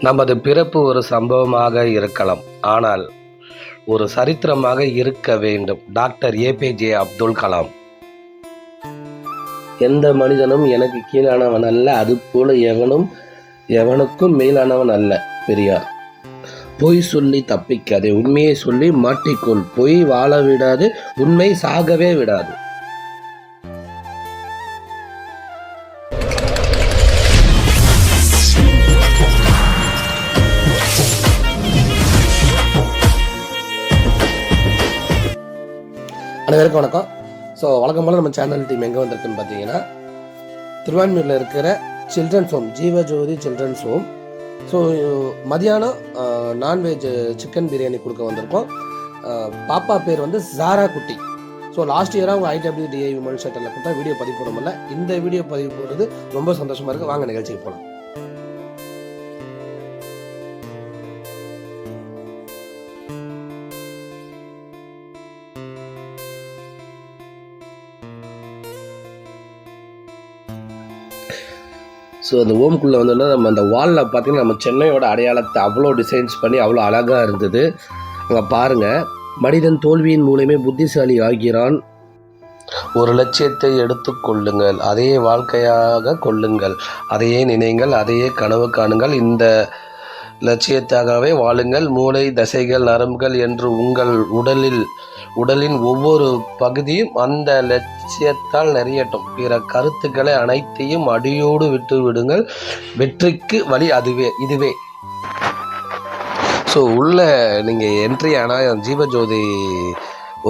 நமது பிறப்பு ஒரு சம்பவமாக இருக்கலாம். ஆனால் ஒரு சரித்திரமாக இருக்க வேண்டும். Doctor APJ Abdul Kalam. எந்த மனிதனும் எனக்கு கீழானவன் அல்ல அதுபோல எவனும் எவனுக்கும் மேலானவன் அல்ல பெரியார். பொய் சொல்லி தப்பிக்காதே உண்மையை சொல்லி மாட்டிக்கொள். பொய் வாழ விடாது உண்மை சாகவே விடாது. அனைவருக்கும் வணக்கம். ஸோ வழக்கம் போல் நம்ம சேனல் டீம் எங்கே வந்திருக்குன்னு பார்த்தீங்கன்னா திருவான்மியூரில் இருக்கிற children's home Jeevajothi children's home so மதியானம் நான்வெஜ் சிக்கன் பிரியாணி கொடுக்க வந்திருக்கோம். பாப்பா பேர் வந்து ஜாரா குட்டி. ஸோ லாஸ்ட் இயராக அவங்க ஐடபிள்யூடிஐ விமன் ஷட்டரில் கொடுத்தா வீடியோ பதிவு போட முடியல. இந்த வீடியோ பதிவு போடுறது ரொம்ப சந்தோஷமாக இருக்குது வாங்க நிகழ்ச்சிக்கு போகலாம் ஸோ அந்த ஓம்குள்ளே வந்தோன்னா நம்ம அந்த வாலில் பார்த்திங்கன்னா நம்ம சென்னையோட அடையாளத்தை அவ்வளோ டிசைன்ஸ் பண்ணி அவ்வளோ அழகாக இருந்தது. அங்கே பாருங்கள் மனிதன் தோல்வியின் மூலமே புத்திசாலி ஆகிறான். ஒரு லட்சியத்தை எடுத்துக்கொள்ளுங்கள் அதையே வாழ்க்கையாக கொள்ளுங்கள். அதையே நினைங்கள். அதையே கனவு காணுங்கள். இந்த லட்சியத்தாகவே வாழுங்கள். மூளை தசைகள் நரம்புகள் என்று உங்கள் உடலில் உடலின் ஒவ்வொரு பகுதியும் அந்த லட்சியத்தால் நிறையட்டும். பிற கருத்துக்களை அனைத்தையும் அடியோடு விட்டு விடுங்கள். வெற்றிக்கு வழி அதுவே இதுவே. ஸோ உள்ள நீங்கள் என்ட்ரி ஆனால் ஜீவஜோதி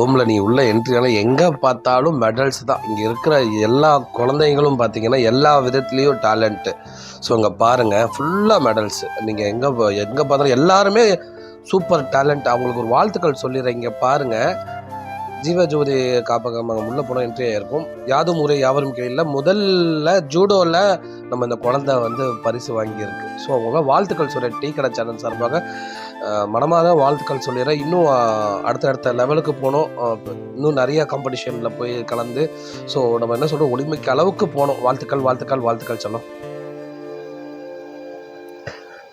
ஓமில் நீ உள்ளே என்ட்ரி ஆனால் எங்கே பார்த்தாலும் மெடல்ஸ் தான். இங்கே இருக்கிற எல்லா குழந்தைங்களும் பார்த்தீங்கன்னா எல்லா விதத்துலேயும் டேலண்ட்டு ஸோ அங்கே பாருங்கள் ஃபுல்லாக மெடல்ஸு நீங்கள் எங்கே எங்கே பார்த்தாலும் எல்லாருமே சூப்பர் டேலண்ட் அவங்களுக்கு ஒரு வாழ்த்துக்கள் சொல்லிடுறேன். இங்கே பாருங்கள் ஜீவஜோதி காப்பகம் அங்கே உள்ளே போனால் என்ட்ரி ஆயிருக்கும் யாதும் ஊரே யாவரும் கேள்வியில் முதல்ல ஜூடோவில் நம்ம இந்த குழந்தை வந்து பரிசு வாங்கியிருக்கு. ஸோ அவங்க வாழ்த்துக்கள் சொல்கிற டீ கடை சேனல் சார்பாக. மனமாக வாழ்த்துக்கள் சொல்லிடுறேன். இன்னும் அடுத்தடுத்த லெவலுக்கு போனோம். இன்னும் நிறைய காம்படிஷனில் போய் கலந்து ஸோ நம்ம என்ன சொல்கிறோம் ஒளிமைக்கு அளவுக்கு போனோம். வாழ்த்துக்கள் வாழ்த்துக்கள் வாழ்த்துக்கள் சொன்னோம்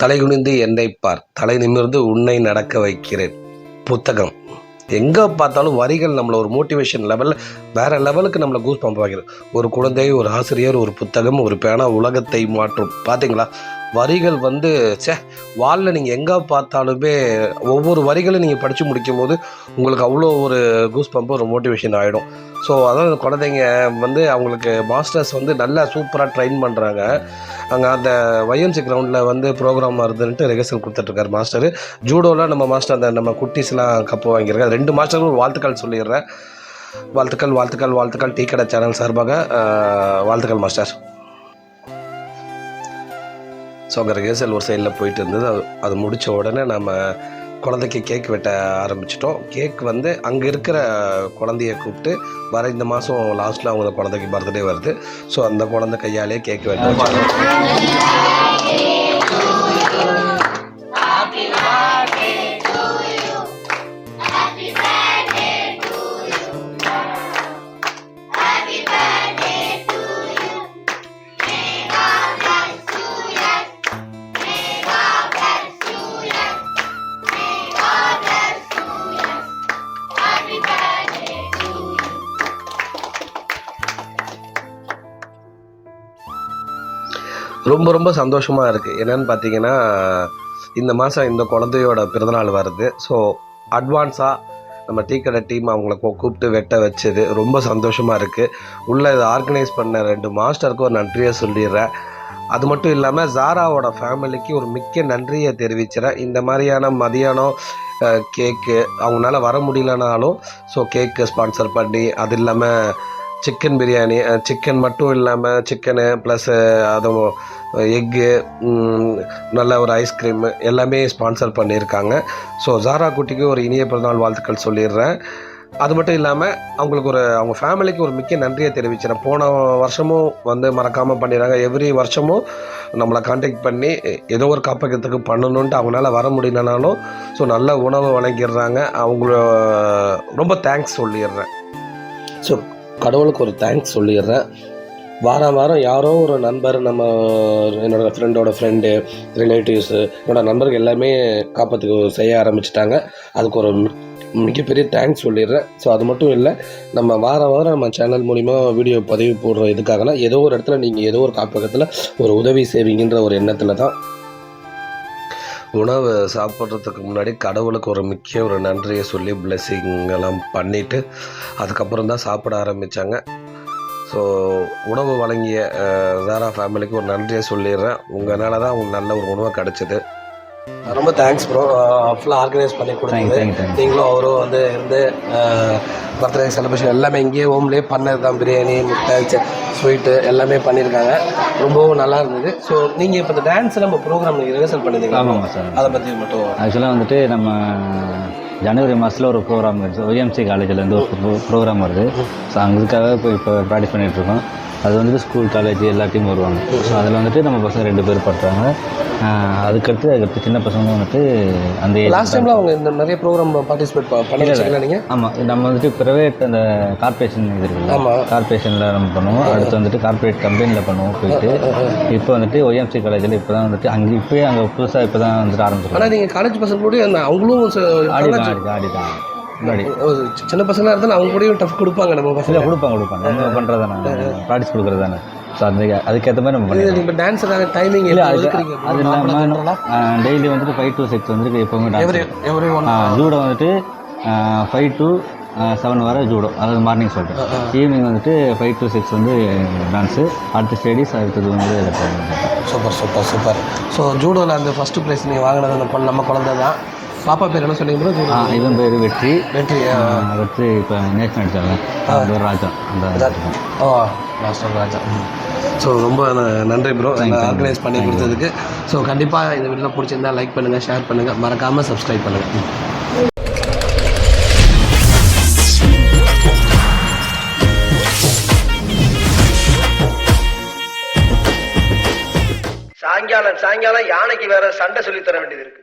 தலை குனிந்து என்னை பார். தலை நிமிர்ந்து உன்னை நடக்க வைக்கிறேன். புத்தகம். எங்கே பார்த்தாலும் வரிகள் நம்மளை ஒரு மோட்டிவேஷன் லெவலில் வேற லெவலுக்கு நம்மளை கூஸ் பம்ப் வைக்கிறது ஒரு குழந்தை ஒரு ஆசிரியர் ஒரு புத்தகம் ஒரு பேனா உலகத்தை மாற்றும். பார்த்தீங்களா வரிகள் வந்து சே வாலில் நீங்கள் எங்கே பார்த்தாலுமே ஒவ்வொரு வரிகளும் நீங்கள் படித்து முடிக்கும் போது உங்களுக்கு அவ்வளோ ஒரு கூஸ் பம்பு ஒரு மோட்டிவேஷன் ஆகிடும் ஸோ அதான் குழந்தைங்க வந்து அவங்களுக்கு மாஸ்டர்ஸ் வந்து நல்லா சூப்பராக ட்ரெயின் பண்ணுறாங்க அங்கே அந்த ஒய்எம்சி கிரவுண்டில் வந்து ப்ரோக்ராம் வருதுன்ட்டு ரிஹர்சல் கொடுத்துட்ருக்காரு மாஸ்டர் ஜூடோவில் நம்ம மாஸ்டர் அந்த நம்ம குட்டீஸ்லாம் கப்பு வாங்கியிருக்காங்க ரெண்டு மாஸ்டருக்கும் வாழ்த்துக்கள் சொல்லிடுறேன். வாழ்த்துக்கள் வாழ்த்துக்கள் வாழ்த்துக்கள். டீ கடை சேனல் சார்பாக வாழ்த்துக்கள் மாஸ்டர் ஸோ அங்கே ரிஹர்சல் ஒரு சைடில் போயிட்டு இருந்தது. அது அது முடித்த உடனே நம்ம குழந்தைக்கு கேக் வெட்ட ஆரம்பிச்சிட்டோம். கேக் வந்து அங்கே இருக்கிற குழந்தைய கூப்பிட்டு வர இந்த மாதம் லாஸ்ட்டில் அவங்க குழந்தைக்கு பர்த்டே வருது. ஸோ அந்த குழந்தை கையாலே கேக் வெட்ட ரொம்ப ரொம்ப சந்தோஷமாக இருக்குது என்னென்னு பார்த்தீங்கன்னா இந்த மாதம் இந்த குழந்தையோட பிறந்தநாள் வருது. ஸோ அட்வான்ஸாக நம்ம டீ கடை டீம் அவங்கள கூப்பிட்டு வெட்ட வச்சது ரொம்ப சந்தோஷமாக இருக்குது உள்ளே இதை ஆர்கனைஸ் பண்ண ரெண்டு மாஸ்டருக்கும் ஒரு நன்றியை சொல்லிடுறேன். அது மட்டும் இல்லாமல் ஜாராவோட ஃபேமிலிக்கு ஒரு மிக்க நன்றியை தெரிவிச்சிறேன். இந்த மாதிரியான மதியானம் கேக்கு அவங்களால வர முடியலனாலும் ஸோ கேக்கு ஸ்பான்சர் பண்ணி அது இல்லாமல் சிக்கன் பிரியாணி சிக்கன் மட்டும் இல்லாமல் சிக்கனு ப்ளஸ்ஸு அதுவும் எக்கு நல்ல ஒரு ஐஸ்கிரீமு எல்லாமே ஸ்பான்சர் பண்ணியிருக்காங்க. ஸோ ஜாரா குட்டிக்கு ஒரு இனிய பிறந்தநாள் வாழ்த்துக்கள் சொல்லிடுறேன். அது மட்டும் இல்லாமல் அவங்களுக்கு ஒரு அவங்க ஃபேமிலிக்கு ஒரு மிக்க நன்றியை தெரிவிக்கிறேன் போன வருஷமும் வந்து மறக்காமல் பண்ணிடுறாங்க. எவ்ரி வருஷமும் நம்மளை காண்டாக்ட் பண்ணி ஏதோ ஒரு காப்பகத்துக்கு பண்ணணுன்ட்டு அவங்களால வர முடியலனாலும் ஸோ நல்ல உணவு வழங்கிடுறாங்க. அவங்கள ரொம்ப தேங்க்ஸ் சொல்லிடுறேன். ஸோ கடவுளுக்கு ஒரு தேங்க்ஸ் சொல்லிடுறேன். வாரம் வாரம் யாரோ ஒரு நண்பர் நம்ம என்னோட ஃப்ரெண்டோட ஃப்ரெண்டு ரிலேட்டிவ்ஸு என்னோடய நண்பர்கள் எல்லாமே காப்பத்துக்கு செய்ய ஆரம்பிச்சிட்டாங்க. அதுக்கு ஒரு மிகப்பெரிய தேங்க்ஸ் சொல்லிடுறேன். ஸோ அது மட்டும் இல்லை நம்ம வாரம் வாரம் நம்ம சேனல் மூலிமா வீடியோ பதிவு போடுற இதுக்காகனா ஏதோ ஒரு இடத்துல நீங்கள் ஏதோ ஒரு காப்பகத்தில் ஒரு உதவி செய்வீங்கன்ற ஒரு எண்ணத்தில் தான் உணவு சாப்பிட்றதுக்கு முன்னாடி கடவுளுக்கு ஒரு முக்கிய ஒரு நன்றியை சொல்லி blessing எல்லாம் பண்ணிவிட்டு அதுக்கப்புறம் தான் சாப்பிட ஆரம்பித்தாங்க ஸோ உணவு வழங்கிய அஹ், ஃபேமிலிக்கு ஒரு நன்றியை சொல்லிடுறேன். உங்களால் தான் உங்களுக்கு நல்ல ஒரு உணவு கிடச்சிது. ரொம்ப தேங்க்ஸ் ப்ரோ ஃபுல்லாக ஆர்கனைஸ் பண்ணி தேங்க் தேங்க் தேங்க் நீங்களும் அவரும் வந்து இருந்து பர்த்டே செலிப்ரேஷன் எல்லாமே இங்கேயே ஹோம்லேயே பண்ணது தான் பிரியாணி முட்டை ஸ்வீட்டு எல்லாமே பண்ணியிருக்காங்க. ரொம்பவும் நல்லா இருந்தது. ஸோ நீங்கள் இப்போ இந்த டான்ஸ் நம்ம ப்ரோக்ராம் நீங்கள் ரிஹர்சல் பண்ணியிருக்கீங்க ஆமாங்க சார். அதை பற்றி மட்டும். ஆக்சுவலாக வந்துட்டு நம்ம ஜனவரி மாதத்தில் ஒரு ப்ரோக்ராம் வருது ஒய்எம்சி காலேஜ்லேருந்து ஒரு ப்ரோக்ராம் வருது. ஸோ அங்களுக்காக இப்போ இப்போ ப்ராக்டிஸ் பண்ணிகிட்ருக்கோம் அது வந்துட்டு ஸ்கூல் காலேஜ் எல்லாத்தையும் வருவாங்க. ஸோ அதில் வந்துட்டு நம்ம பசங்க ரெண்டு பேர் பண்ணுறாங்க அதுக்கடுத்து அதுக்கடுத்து சின்ன பசங்க வந்துட்டு அந்த லாஸ்ட் டைமில் அவங்க இந்த நிறைய ப்ரோக்ராம் பார்ட்டிசிபேட் பண்ணிருக்கீங்களா நீங்கள் ஆமாம் நம்ம வந்துட்டு ப்ரைவேட் அந்த கார்பரேஷன் இது இருக்குல்ல. கார்பரேஷனில் நம்ம பண்ணுவோம். அடுத்து வந்துட்டு கார்பரேட் கம்பெனியில் பண்ணுவோம் போயிட்டு. இப்போ வந்துட்டு ஒய்எம்சி காலேஜில் இப்போ தான் வந்துட்டு அங்கே இப்போயே அங்கே புதுசாக இப்போ தான் வந்துட்டு ஆரம்பிச்சிருக்கோம் ஆனால் நீங்கள் காலேஜ் பசங்க கூட அவங்களும் ச- ஆடிதான் ஆடிதான் ஆடிதான். முன்னாடி ஒரு சின்ன பசங்களாக இருந்தாலும் அவங்க கூடயும் டஃப் கொடுப்பாங்க நம்ம பசங்க. கொடுப்பாங்க கொடுப்பாங்க. நம்ம பண்ணுறது தானே ப்ராக்டிஸ் கொடுக்குறது தானே ஸோ அந்த அதுக்கேற்ற மாதிரி நம்ம இது பண்ணிடுவோம் நீங்கள் டான்ஸுக்கான டைமிங் இல்லை அது அது இல்லாமல் டெய்லி வந்துட்டு ஃபைவ் டு சிக்ஸ் வந்துட்டு எப்போவுமே டான்ஸ் ஜூடோ வந்துட்டு ஃபைவ் டு செவன் வரை ஜூடோ அதாவது மார்னிங் சொல்லிட்டு ஈவினிங் வந்துட்டு ஃபைவ் டு சிக்ஸ் வந்து டான்ஸு அடுத்த ஸ்டடீஸ் அடுத்தது வந்து சூப்பர் சூப்பர் சூப்பர். ஸோ ஜூடோவில் அந்த ஃபர்ஸ்ட் ப்ரைஸ் நீங்கள் வாங்கினது அந்த பொண்ணு நம்ம குழந்தை தான் பாப்பா பேர் என்ன சொன்னீங்க இவன் பேர் வெற்றி. வெற்றி வெற்றி இப்போ நேஷனல் அடித்தாங்க அவன் பேர் ராஜா. அந்த ஓ லாஸ்ட் ராஜா. ஸோ ரொம்ப நன்றி ப்ரோ ஆர்கனைஸ் பண்ணி கொடுத்ததுக்கு. ஸோ கண்டிப்பாக இந்த வீடியோ பிடிச்சிருந்தா லைக் பண்ணுங்கள் ஷேர் பண்ணுங்கள் மறக்காமல் சப்ஸ்கிரைப் பண்ணுங்கள் சாயங்காலம் சாயங்காலம் யானைக்கு வேற சண்டை சொல்லி தர வேண்டியது இருக்கு.